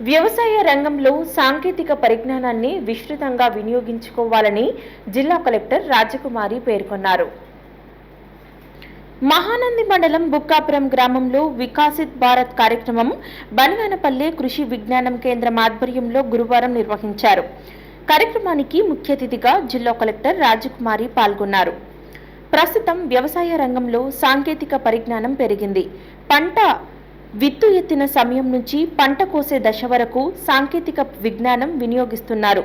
వ్యవసాయ రంగంలో సాంకేతిక పరిజ్ఞానాన్ని విస్తృతంగా వినియోగించుకోవాలని జిల్లా కలెక్టర్ రాజకుమారి పేర్కొన్నారు. మహానంది మండలం బుక్కాపురం గ్రామంలో వికాసిత్ భారత్ కార్యక్రమం బనగానపల్లె కృషి విజ్ఞానం కేంద్రం ఆధ్వర్యంలో గురువారం నిర్వహించారు. కార్యక్రమానికి ముఖ్య అతిథిగా జిల్లా కలెక్టర్ రాజకుమారి పాల్గొన్నారు. ప్రస్తుతం వ్యవసాయ రంగంలో సాంకేతిక పరిజ్ఞానం పెరిగింది. పంట విత్తు ఎత్తిన సమయం నుంచి పంట కోసే దశ వరకు సాంకేతిక విజ్ఞానం వినియోగిస్తున్నారు.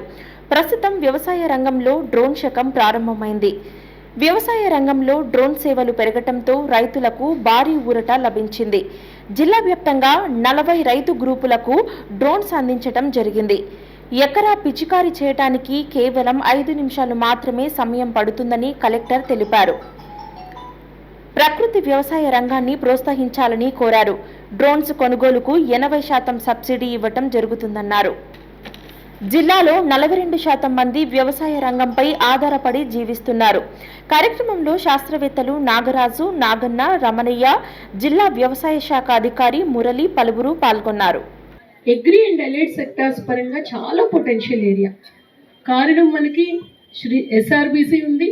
ప్రస్తుతం వ్యవసాయ రంగంలో డ్రోన్ శకం ప్రారంభమైంది. వ్యవసాయ రంగంలో డ్రోన్ సేవలు పెరగటంతో రైతులకు భారీ ఊరట లభించింది. జిల్లా వ్యాప్తంగా నలభై రైతు గ్రూపులకు డ్రోన్స్ అందించటం జరిగింది. ఎకరా పిచికారీ చేయటానికి కేవలం ఐదు నిమిషాలు మాత్రమే సమయం పడుతుందని కలెక్టర్ తెలిపారు. ప్రకృతి వ్యవసాయ రంగాన్ని ప్రోత్సహించాలని కోరారు. డ్రోన్స్ కొనుగోలుకు ఎనభై శాతం సబ్సిడీ ఇవ్వటం జరుగుతుందన్నారు. జిల్లాలో నలభై రెండు శాతం మంది వ్యవసాయ రంగంపై ఆధారపడి జీవిస్తున్నారు. కార్యక్రమంలో శాస్త్రవేత్తలు నాగరాజు నాగన్న రమణయ్య జిల్లా వ్యవసాయ శాఖ అధికారి మురళి పలువురు పాల్గొన్నారు. అగ్రి అండ్ అలైడ్ సెక్టార్స్ పరంగా చాలా పొటెన్షియల్ ఏరియా. కారణం మనకి శ్రీ ఎస్ఆర్బిసి ఉంది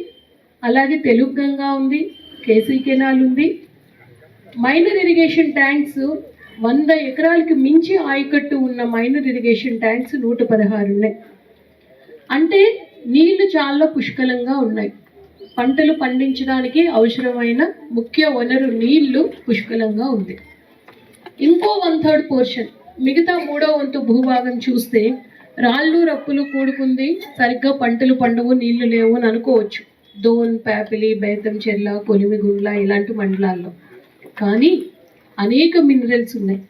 అలాగే తెలుగు గంగా ఉంది కేసీ కెనాల్ ఉంది. మైనర్ ఇరిగేషన్ ట్యాంక్స్ వంద ఎకరాలకు మించి ఆయకట్టు ఉన్న మైనర్ ఇరిగేషన్ ట్యాంక్స్ నూట పదహారు ఉన్నాయి. అంటే నీళ్ళు చాలా పుష్కలంగా ఉన్నాయి. పంటలు పండించడానికి అవసరమైన ముఖ్య వనరు నీళ్ళు పుష్కలంగా ఉంది. ఇంకో వన్ థర్డ్ పోర్షన్ మిగతా మూడో వంతు భూభాగం చూస్తే రాళ్ళు రప్పులు కూడుకుంది సరిగ్గా పంటలు పండవు నీళ్ళు లేవు అని అనుకోవచ్చు. దోన్ ప్యాపిలి బేతం చెర్ల కొలిమిగుండ్ల ఇలాంటి మండలాల్లో. కానీ అనేక మినరల్స్ ఉన్నాయి.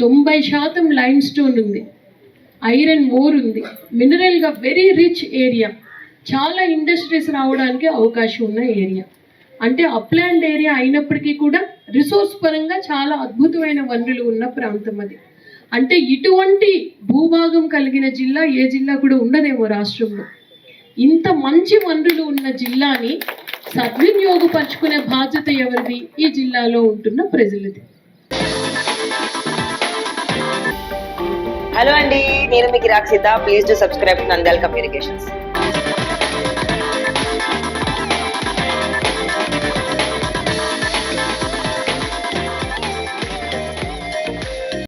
తొంభై శాతం లైమ్ స్టోన్ ఉంది. ఐరన్ మోర్ ఉంది. మినరల్గా వెరీ రిచ్ ఏరియా చాలా ఇండస్ట్రీస్ రావడానికి అవకాశం ఉన్న ఏరియా అంటే అప్లాండ్ ఏరియా అయినప్పటికీ కూడా రిసోర్స్ పరంగా చాలా అద్భుతమైన వనరులు ఉన్న ప్రాంతం అది. అంటే ఇటువంటి భూభాగం కలిగిన జిల్లా ఏ జిల్లా కూడా ఉండదేమో రాష్ట్రంలో. ఇంత మంచి వనరులు ఉన్న జిల్లాని సద్వినియోగపరుచుకునే బాధ్యత ఎవరిది? ఈ జిల్లాలో ఉంటున్న ప్రజలది. హలో అండి నేను మీకు రాక్షిత ప్లీజ్ టు సబ్స్క్రైబ్ నందల్ నంద్యాల కమ్యూనికేషన్స్